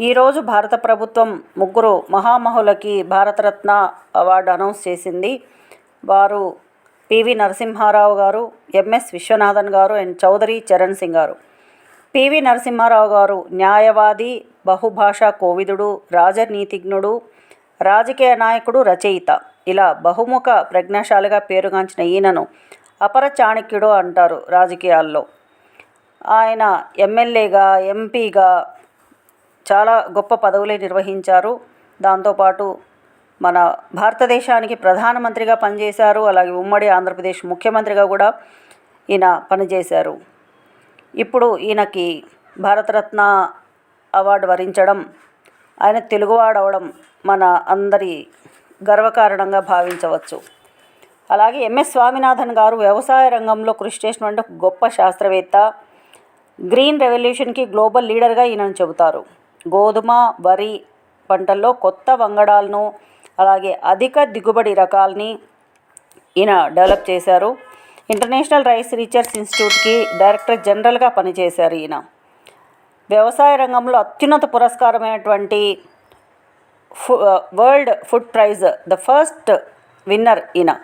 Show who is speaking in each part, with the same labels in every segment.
Speaker 1: ఈరోజు భారత ప్రభుత్వం ముగ్గురు మహామహులకి భారతరత్న అవార్డు అనౌన్స్ చేసింది. వారు పివి నరసింహారావు గారు ఎంఎస్ విశ్వనాథన్ గారు అండ్ చౌదరి చరణ్ సింగ్ గారు. పివి నరసింహారావు గారు న్యాయవాది బహుభాషా కోవిదుడు రాజనీతిజ్ఞుడు రాజకీయ నాయకుడు రచయిత. ఇలా బహుముఖ ప్రజ్ఞాశాలిగా పేరుగాంచిన ఈయనను అపర చాణక్యుడు అంటారు రాజకీయాల్లో. ఆయన ఎమ్మెల్యేగా ఎంపీగా చాలా గొప్ప పదవులే నిర్వహించారు. దాంతోపాటు మన భారతదేశానికి ప్రధానమంత్రిగా పనిచేశారు. అలాగే ఉమ్మడి ఆంధ్రప్రదేశ్ ముఖ్యమంత్రిగా కూడా ఈయన పనిచేశారు. ఇప్పుడు ఈయనకి భారతరత్న అవార్డు వరించడం ఆయన తెలుగువాడవడం మన అందరి గర్వకారణంగా భావించవచ్చు. అలాగే ఎంఎస్ స్వామినాథన్ గారు వ్యవసాయ రంగంలో కృషి చేసినటువంటి గొప్ప శాస్త్రవేత్త గ్రీన్ రెవల్యూషన్కి గ్లోబల్ లీడర్గా ఈయనను చెబుతారు. గోధుమ వరి పంటల్లో కొత్త వంగడాలను అలాగే అధిక దిగుబడి రకాలని ఈయన డెవలప్ చేశారు. ఇంటర్నేషనల్ రైస్ రీసెర్చ్ ఇన్స్టిట్యూట్కి డైరెక్టర్ జనరల్గా పనిచేశారు ఈయన. వ్యవసాయ రంగంలో అత్యున్నత పురస్కారమైనటువంటి ఫు world food prize the first winner ఈయన.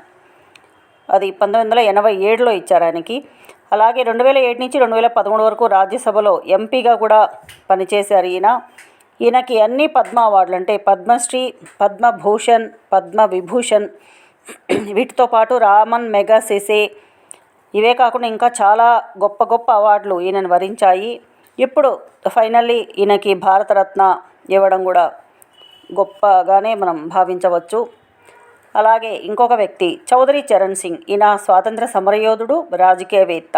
Speaker 1: అది పంతొమ్మిది వందల ఎనభై ఏడులో ఇచ్చారు ఆయనకి. అలాగే రెండు వేల ఏడు నుంచి రెండు వేల పదమూడు వరకు రాజ్యసభలో ఎంపీగా కూడా పనిచేశారు ఈయన. ఈయనకి అన్ని పద్మ అవార్డులు అంటే పద్మశ్రీ పద్మభూషణ్ పద్మ విభూషణ్ వీటితో పాటు రామన్ మెగాసెసే ఇవే కాకుండా ఇంకా చాలా గొప్ప గొప్ప అవార్డులు ఈయనను వరించాయి. ఇప్పుడు ఫైనల్లీ ఈయనకి భారతరత్న ఇవ్వడం కూడా గొప్పగానే మనం భావించవచ్చు. అలాగే ఇంకొక వ్యక్తి చౌదరి చరణ్ సింగ్. ఈయన స్వాతంత్ర సమరయోధుడు రాజకీయవేత్త.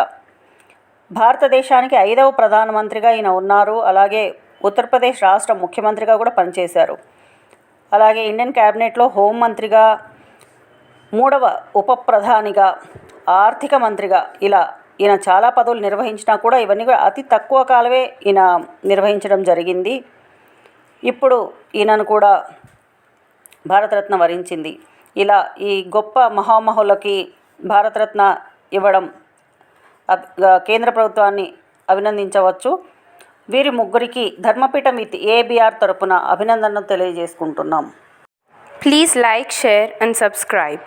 Speaker 1: భారతదేశానికి ఐదవ ప్రధానమంత్రిగా ఈయన ఉన్నారు. అలాగే ఉత్తరప్రదేశ్ రాష్ట్ర ముఖ్యమంత్రిగా కూడా పనిచేశారు. అలాగే ఇండియన్ క్యాబినెట్లో హోంమంత్రిగా మూడవ ఉప ప్రధానిగా ఆర్థిక మంత్రిగా ఇలా ఈయన చాలా పదవులు నిర్వహించినా కూడా ఇవన్నీ కూడా అతి తక్కువ కాలమే ఈయన నిర్వహించడం జరిగింది. ఇప్పుడు ఈయనను కూడా భారతరత్న వరించింది. ఇలా ఈ గొప్ప మహామహులకి భారతరత్న ఇవ్వడం కేంద్ర ప్రభుత్వాన్ని అభినందించవచ్చు. వీరి ముగ్గురికి ధర్మపీఠం విత్ ఏబిఆర్ తరపున అభినందనలు తెలియజేసుకుంటున్నాం.
Speaker 2: Please like share and subscribe